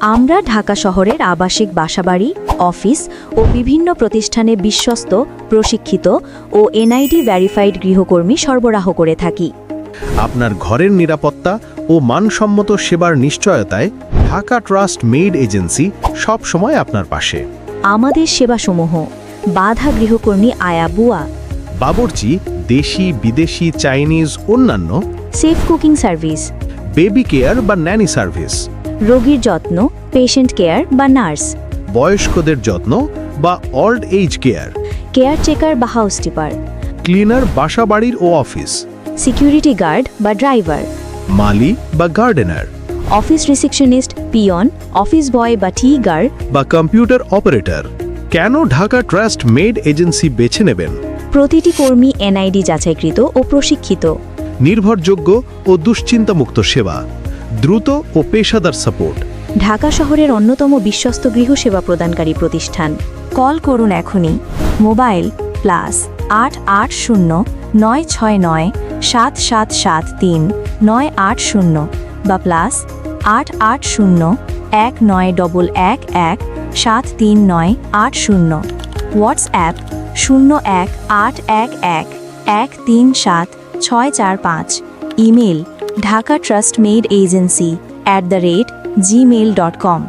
আমরা ঢাকা শহরের আবাসিক বাসাবাড়ি অফিস ও বিভিন্ন প্রতিষ্ঠানে বিশ্বস্ত প্রশিক্ষিত ও এনআইডি ভ্যারিফাইড গৃহকর্মী সরবরাহ করে থাকি। আপনার ঘরের নিরাপত্তা ও মানসম্মত সেবার নিশ্চয়তায় ঢাকা ট্রাস্ট মেড এজেন্সি সব সময় আপনার পাশে। আমাদের সেবাসমূহ বাধা গৃহকর্মী আয়া বুয়া বাবরচি দেশি বিদেশি চাইনিজ অন্যান্য chef cooking service baby care বা ন্যানি সার্ভিস। রোগীর যত্ন পেশেন্ট কেয়ার বা নার্স বয়স্কদের যত্ন বা old age care care checker বা হাউসকিপার ক্লিনার বাসাবাড়ির ও অফিস সিকিউরিটি গার্ড বা ড্রাইভার মালি বা gardener office receptionist peon office boy বা টি গার্ড বা কম্পিউটার অপারেটর কেন ঢাকা ট্রাস্ট মেড এজেন্সি বেছে নেবেন? প্রতিটি কর্মী এনআইডি যাচাইকৃত ও প্রশিক্ষিত। নির্ভরযোগ্য ও দুশ্চিন্তামুক্ত সেবা। দ্রুত ও পেশাদার সাপোর্ট। ঢাকা শহরের অন্যতম বিশ্বস্ত গৃহসেবা প্রদানকারী প্রতিষ্ঠান। কল করুন এখনই। মোবাইল প্লাস আট আট শূন্য নয় ছয় নয় সাত সাত সাত তিন নয় আট শূন্য বা প্লাস আট আট শূন্য এক নয় ডবল এক এক সাত তিন নয় আট শূন্য। হোয়াটসঅ্যাপ শূন্য এক আট এক এক এক তিন সাত ছয় চার পাঁচ। Email Dhaka trust maid agency at the rate Gmail dot com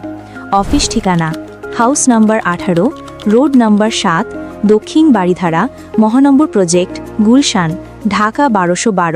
office ঠিকানা হাউস নাম্বার আঠারো রোড নম্বর সাত, দক্ষিণ বাড়িধারা মহানম্বর প্রজেক্ট গুলশান, ঢাকা বারোশো বারো।